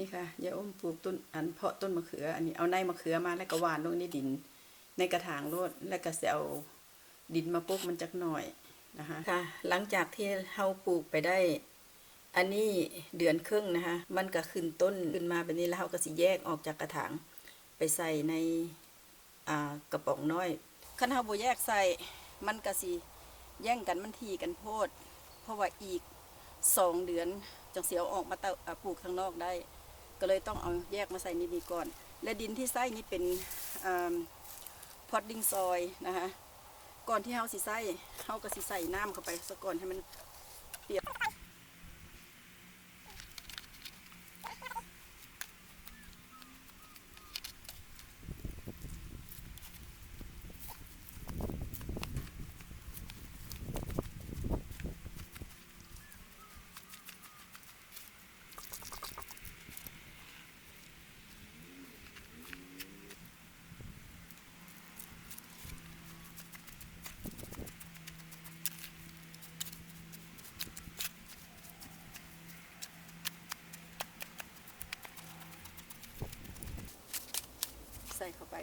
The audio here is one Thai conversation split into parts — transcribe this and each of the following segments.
นี่ค่ะยายอ้อมปลูกต้นอันเพาะต้นมะเขือ อันนี้เอาในมะเขือมาแล้วก็หว่านลงในดิน ในกระถางโลดแล้วก็สิเอาดินมาปลูกมันจักหน่อยนะคะค่ะ หลังจากที่เฮาปลูกไปได้ อันนี้เดือนครึ่งนะคะมันก็ขึ้นต้นขึ้นมาแบบนี้แล้วเฮาก็สิแยกออกจากกระถางไปใส่ในอ่ากระป๋องน้อยคันเฮาบ่แยกใส่มันก็สิแย่งกันมันทีกันโพด เพราะว่าอีกสองเดือนจังสิเอาออกมาเตาอ่าปลูกข้างนอกได้ ก็เลยต้องเอาแยกมาใส่นี่นี่ก่อน และดินที่ใส่นี่เป็นพอดดิ้งซอยนะคะก่อนที่เฮาสิใส่เฮาก็สิใส่น้ำเข้าไปซะก่อนให้มันเปียก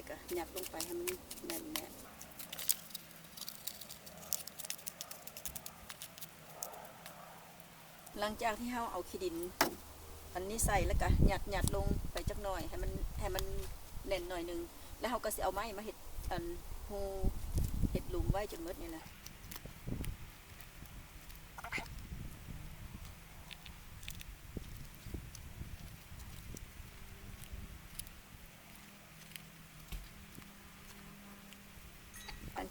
ก็ยัดลงไปให้มันแน่นแน่หลังจากที่เฮาเอาขี้ดิน อันนี้ใส่แล้วก็หยัดหยัดลงไปจักหน่อย ให้มันให้มันแน่นหน่อยหนึง แล้วเฮาก็สิเอาไม้มาเห็ดอันหูเห็ดหลุมไว้จนหมดนี่แหละ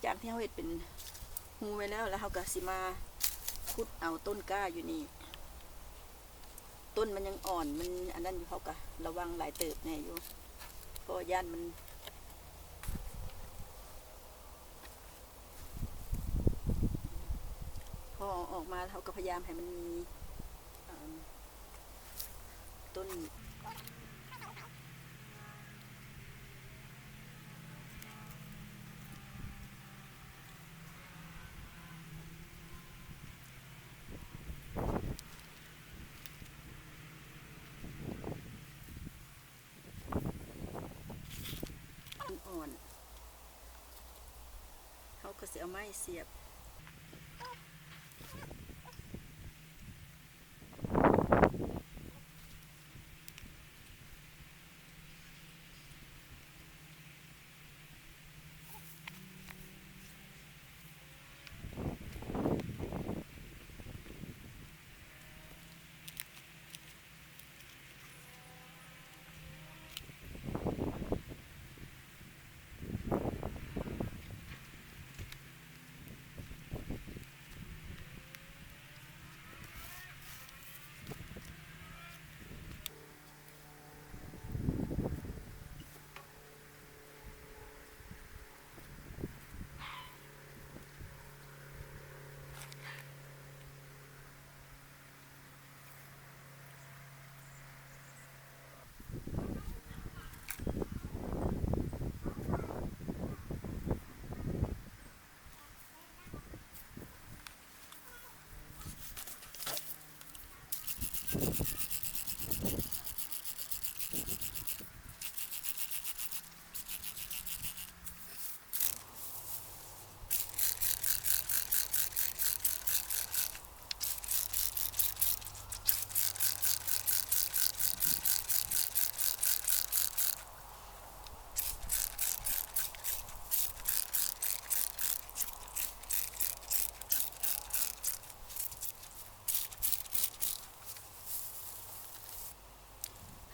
จากที่เฮาเฮ็ดเป็นฮูไว้แล้วแล้วเฮาก็สิมาขุดเอาต้นก้าอยู่นี่ ต้นมันยังอ่อนมันอันนั้นอยู่เขาก็ระวังหลายเติบแน่อยู่เพราะย่านมันพอออกมาเขาก็พยายามให้มันมีต้น อ่อนๆ เอาไม้เสียบ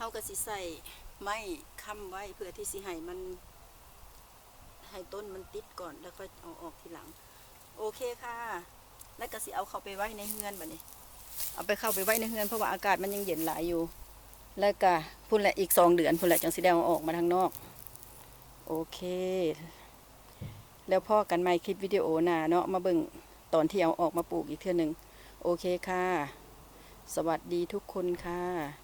เขาก็สิใส่ไม้ค้ำไว้เพื่อที่สิให้มันให้ต้นมันติดก่อนแล้วก็เอาออกทีหลัง โอเคค่ะ แล้วก็สิเอาเข้าไปไว้ในเฮือนบัดนี้ เอาไปเข้าไปไว้ในเฮือนเพราะว่าอากาศมันยังเย็นหลายอยู่ แล้วก็พุ่นแหละอีกสองเดือนพุ่นแหละจังสิได้เอาออกมาทางนอก โอเค แล้วพ่อกันใหม่คลิปวิดีโอหน้าเนาะมาเบิ่งตอนที่เอาออกมาปลูกอีกเทื่อหนึ่งโอเคค่ะ สวัสดีทุกคนค่ะ